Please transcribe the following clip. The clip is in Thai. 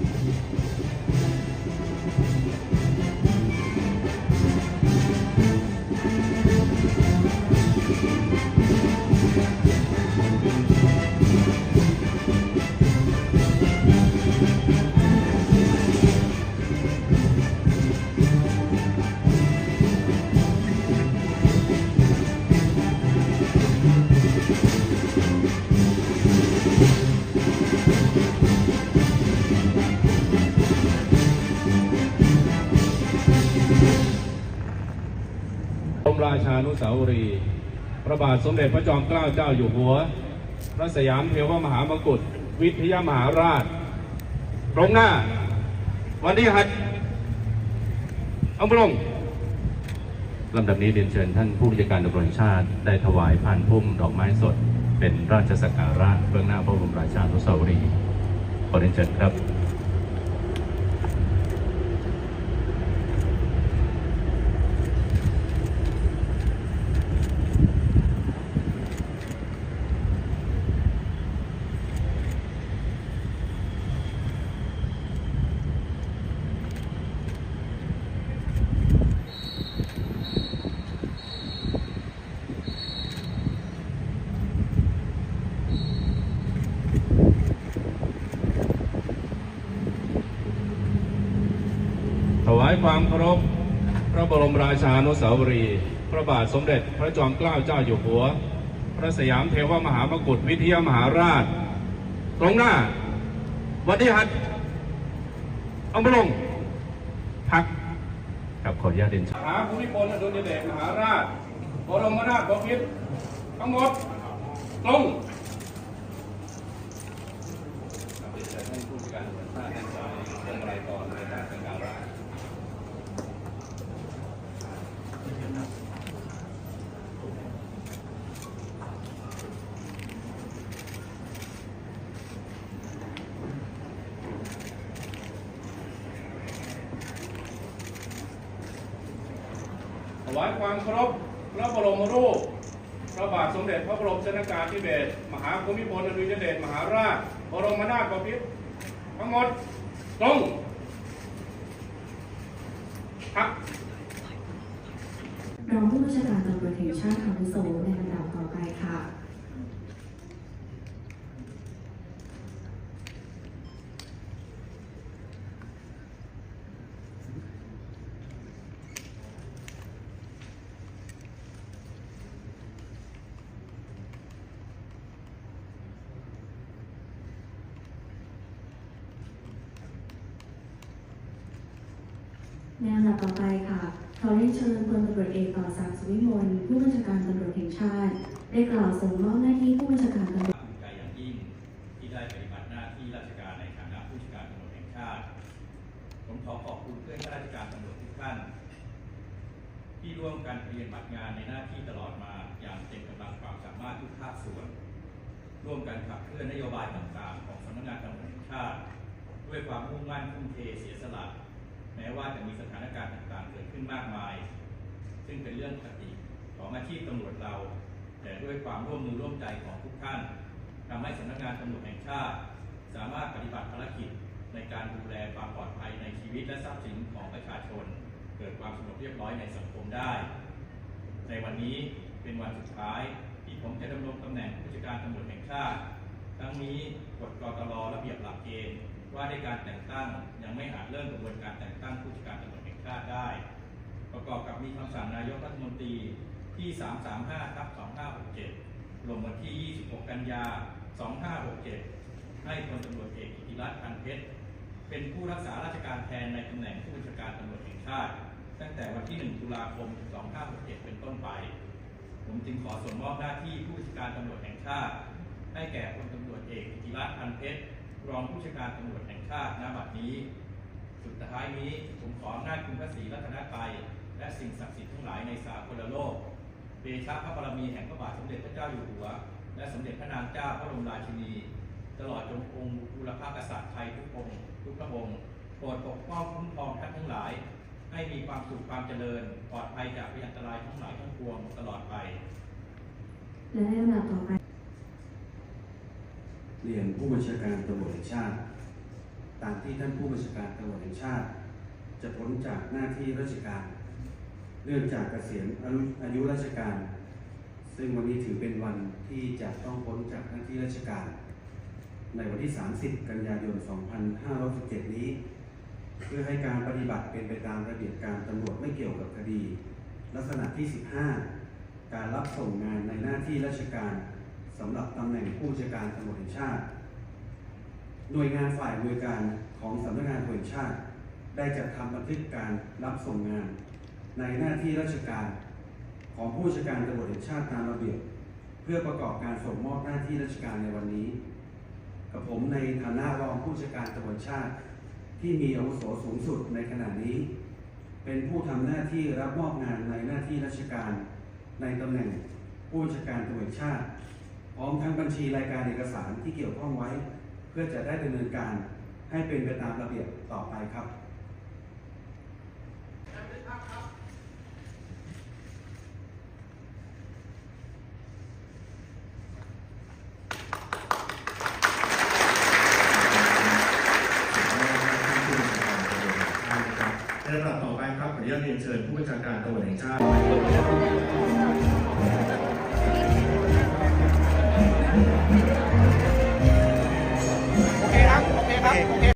よし。 นุสาวรีย์พระบาทสมเด็จพระจอมเกล้าเจ้าอยู่หัว พระสยามเทวมหามกุฏวิทยามหาราช ตรงหน้า วันที่หัดอาพรงลำดับนี้เรียนเชิญท่านผู้บัญชาการตำรวจชาติได้ถวายพานพุ่มดอกไม้สด เป็นราชสักการะเบื้องหน้าพระบรมราชานุสาวรีย์ขอเรียนเชิญครับายความเคารพพระบรมราชานุสาวรี พระบาทสมเด็จพระจอมเกล้าเจ้าอยู่หัว พระสยามเทวมหามกุฏวิทยามหาราช ตรงหน้า วันที่หัดอาพระองพักครับขออนุญาตเรียนชิญมหาภูมิพลอดุลยเดชมหาราช บรมนาถบพิตรทั้งหมดลงครับเรียนเชิญท่านผู้จัดการตำรวจแห่งชาติท่านสายลงอะไรก่อนในการสักการะ ถ วายความเคารพพระบรมรูป พระบาทสมเด็จพระบรมชนากาธิเบศรมหาภูมิพลอดุลยเดชมหาราช บรมนาถบพิตรทั้งหมดตรงพักรองผู้บัญชาการตำรวจแห่งชาติอาวุโสในลำดับต่อไปค่ะ ในลำดับต่อไปค่ะ ขอเรียนเชิญพลตำรวจเอกต่อศักดิ์สุวิมลผู้บัญชาการตำรวจแห่งชาติ ได้กล่าวส่งมอบหน้าที่ผู้บัญชาการตำรวจภูมิใจอย่างยิ่งที่ได้ปฏิบัติหน้าที่ราชการในฐานะผู้จัดการตำรวจแห่งชาติ ผมขอขอบคุณเพื่อนข้าราชการตำรวจทุกท่าน ที่ร่วมกันปฏิบัติงานในหน้าที่ตลอดมาอย่างเต็มกำลังความสามารถทุกภาคส่วน ร่วมกันขับเคลื่อนนโยบายต่างๆ ของสำนักงานตำรวจแห่งชาติ ด้วยความมุ่งมั่นทุ่มเทเสียสละ แม้ว่าจะมีสถานการณ์ต่างๆ เกิดขึ้นมากมาย ซึ่งเป็นเรื่องปกติของอาชีพตำรวจเรา แต่ด้วยความร่วมมือร่วมใจของทุกท่านทำให้สำนักงานตำรวจแห่งชาติ สามารถปฏิบัติภารกิจในการดูแลความปลอดภัยในชีวิตและทรัพย์สินของประชาชน เกิดความสงบเรียบร้อยในสังคมได้ ในวันนี้เป็นวันสุดท้ายที่ผมจะดำรงตำแหน่งผู้จัดการตำรวจแห่งชาติ ทั้งนี้กฎกตรระเบียบหลักเกณฑ์ ว่าด้วยการแต่งตั้งยังไม่อาจเริ่มกระบวนการแต่งตั้งผู้จัดการตำรวจแห่งชาติได้ ประกอบกับมีคำสั่งนายกรัฐมนตรีที่ 335ทับ2567 ลงวันที่ 26 กันยา 2567 ให้พลตำรวจเอกกิติรัตน์พันเพชร เป็นผู้รักษาราชการแทนในตำแหน่งผู้บัญชาการตำรวจแห่งชาติ ตั้งแต่วันที่ 1 ตุลาคม 2567 เป็นต้นไป ผมจึงขอส่งมอบหน้าที่ผู้บัญชาการตำรวจแห่งชาติ ให้แก่พลตำรวจเอกกิติรัตน์พันเพชร รองผู้บัญชการตำรวจแห่งชาติณบัดนี้ สุดท้ายนี้ผมขออำนาจคุณพระศรีรัตนตรัยและสิ่งศักดิ์สิทธิ์ทั้งหลายในสากลโลกเดชะพระบารมีแห่งพระบาทสมเด็จพระเจ้าอยู่หัว และสมเด็จพระนางเจ้าพระบรมราชินี ตลอดจนองค์บุรพกษัตริย์ไทยทุกองค์ทุกพระองค์โปรดปกป้องคุ้มครองท่านทั้งหลาย ให้มีความสุขความเจริญ ปลอดภัยจากพยันตรายทั้งหลายทั้งปวงตลอดไปและในลำดับต่อไป เรียนผู้บัญชาการตำรวจแห่งชาติ ตามที่ท่านผู้บัญชาการตำรวจแห่งชาติ จะพ้นจากหน้าที่ราชการเนื่องจากเกษียณอายุราชการ ซึ่งวันนี้ถือเป็นวันที่จะต้องพ้นจากหน้าที่ราชการ ในวันที่ 30 กันยายน 2517 นี้ เพื่อให้การปฏิบัติเป็นไปตามระเบียบการตำรวจไม่เกี่ยวกับคดี ลักษณะที่ 15 การรับส่งงานในหน้าที่ราชการ สำหรับตำแหน่งผู้บัญชาการตำรวจแห่งชาติ หน่วยงานฝ่ายบริการของสำนักงานตำรวจแห่งชาติ ได้จัดทำบันทึกการรับส่งงาน ในหน้าที่ราชการของผู้ราชการตำรวจแห่งชาติตามระเบียบ เพื่อประกอบการส่งมอบหน้าที่ราชการในวันนี้ กับผมในฐานะรองผู้ราชการตำรวจชาติ ที่มีอาวุโสสูงสุดในขณะนี้ เป็นผู้ทำหน้าที่รับมอบงานในหน้าที่ราชการ ในตำแหน่งผู้ราชการตำรวจชาติ พร้อมทั้งบัญชีรายการเอกสารที่เกี่ยวข้องไว้ เพื่อจะได้ดำเนินการให้เป็นไปตามระเบียบต่อไปครับในลำดับต่อไปครับขออนุญาตเรียนเชิญผู้บัญชาการตำรวจแห่งชาติ โอเคครับ โอเคครับ โอเค